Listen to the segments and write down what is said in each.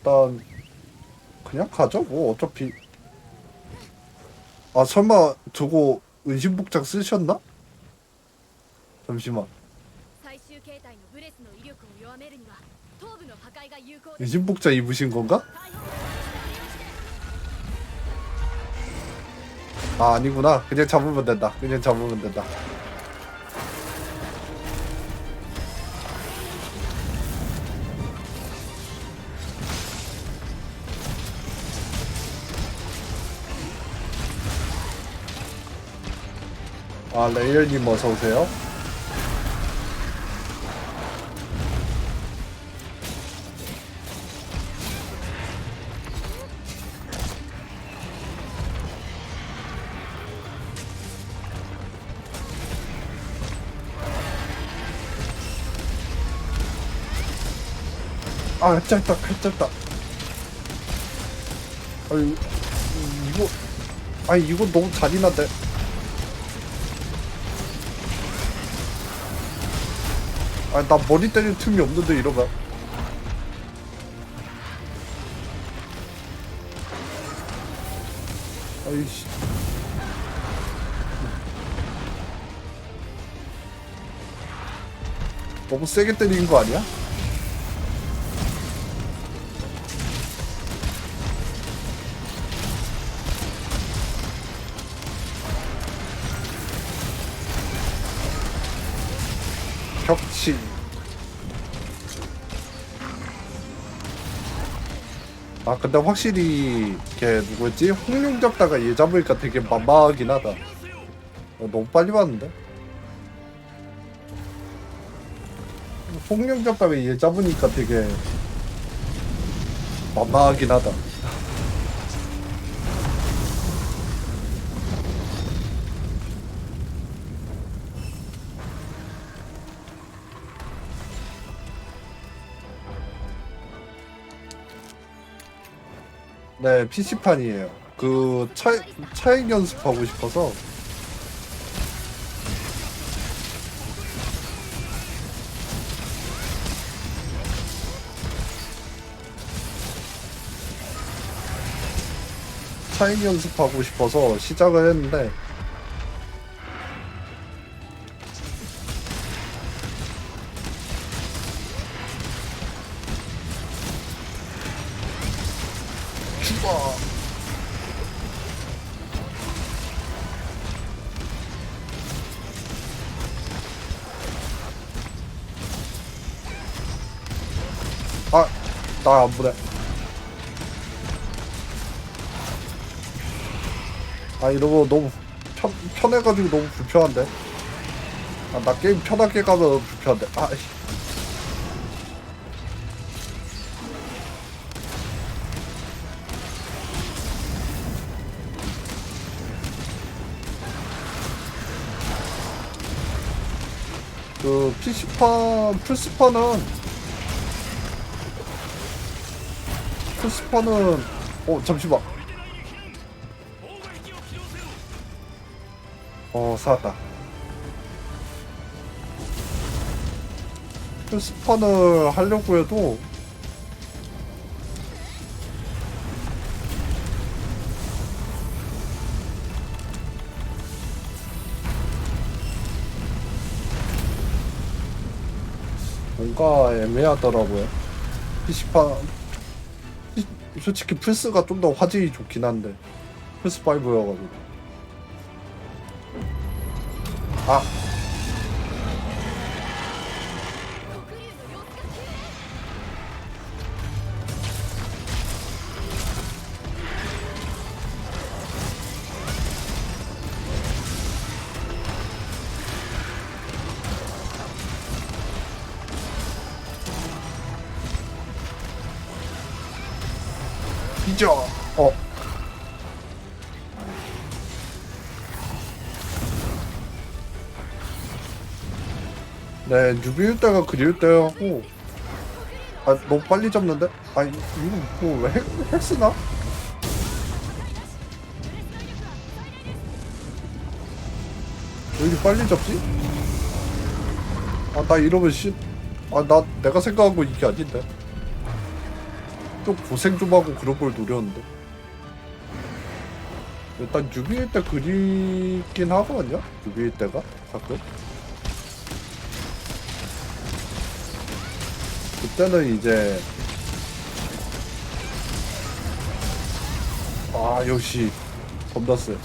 일단 그냥 가죠. 뭐 어차피 아 설마 저거 은신복장 쓰셨나? 잠시만. 은신복장 입으신 건가? 아 아니구나. 그냥 잡으면 된다. 그냥 잡으면 된다. 아 레이얼님 어서 오세요. 아 짧다 짧다. 아니 이거 아니 이거 너무 잔인한데 아니 나 머리 때릴 틈이 없는데 이러면 아이씨 너무 세게 때리는 거 아니야? 격치 아 근데 확실히 걔 누구였지? 홍룡 잡다가 얘 잡으니까 되게 만만하긴 하다 어, 너무 빨리 봤는데? 홍룡 잡다가 얘 잡으니까 되게 만만하긴 하다 네, PC판이에요. 그 차, 차액 연습하고 싶어서 차액 연습하고 싶어서 시작을 했는데 죽어. 아, 나 안 보내. 아, 이러고 너무 편, 편해가지고 너무 불편한데. 아, 나 게임 편하게 가면 불편한데. 아, 씨. 그 PC판, 플스판은 플스판은 어 잠시만. 어 살았다. 플스판을 하려고 해도 뭔가 애매하더라고요. PC판 솔직히 플스가 좀 더 화질이 좋긴 한데 플스 5여가지고 아 잊어 어 네, 뉴비일 때가 그리울 때하고 아, 너무 빨리 잡는데? 아, 이- 이거 뭐 왜 핵, 핵 쓰나? 왜 이렇게 빨리 잡지? 아, 나 이러면 씨, 아, 나 내가 생각한 거 이게 아닌데. 좀 고생 좀 하고 그런 걸 노렸는데? 일단 유비일 때 그리긴 하거든요 유비일 때가? 가끔? 그때는 이제 아 역시 세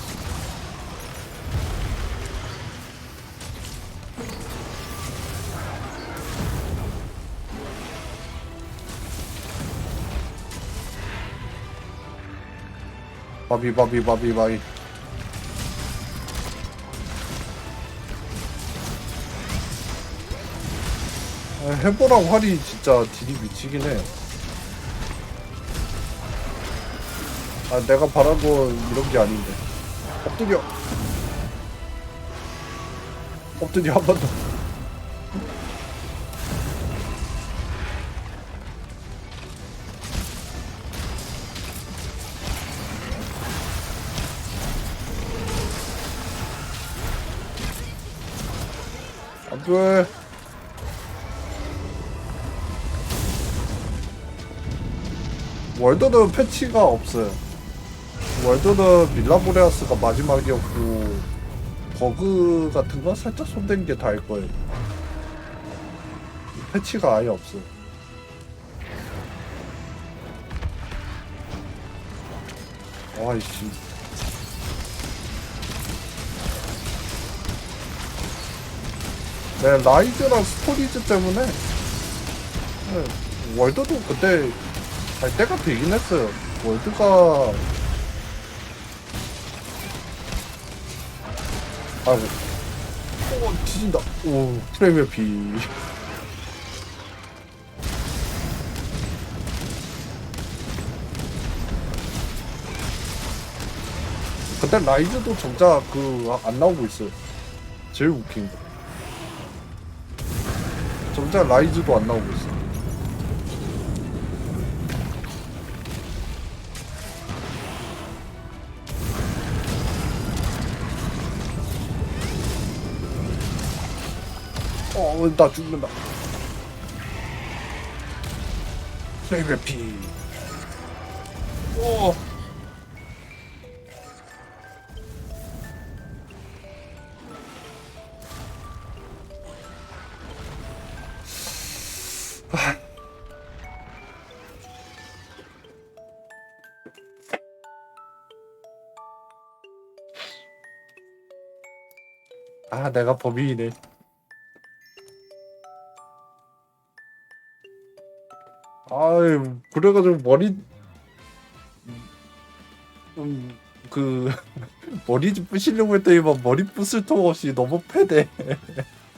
바비 바비 바비 바비 아, 해보랑 활이 진짜 딜이 미치긴 해. 아 내가 바란 건 이런 게 아닌데. 엎드려. 엎드려 한 번 더. 안 돼. 월드는 패치가 없어요. 월드는 밀라보레아스가 마지막이었고 버그 같은 거 살짝 손댄 게 다일 거예요. 패치가 아예 없어요. 와이씨. 네, 라이즈랑 스토리즈 때문에 네, 월드도 그때 갈 때가 되긴 했어요. 월드가 아이고 오 뒤진다. 오 프레미어 비 그때 라이즈도 정작 그 안 나오고 있어요. 제일 웃긴 거 정작 라이즈도 안 나오고 있어 어, 나 죽는다. 프레임의 피. 오. 아, 내가 범인이네. 아유 그래가지고 머리 음 그 머리 좀 부시려고 했더니 막 머리 부술 통 없이 너무 패대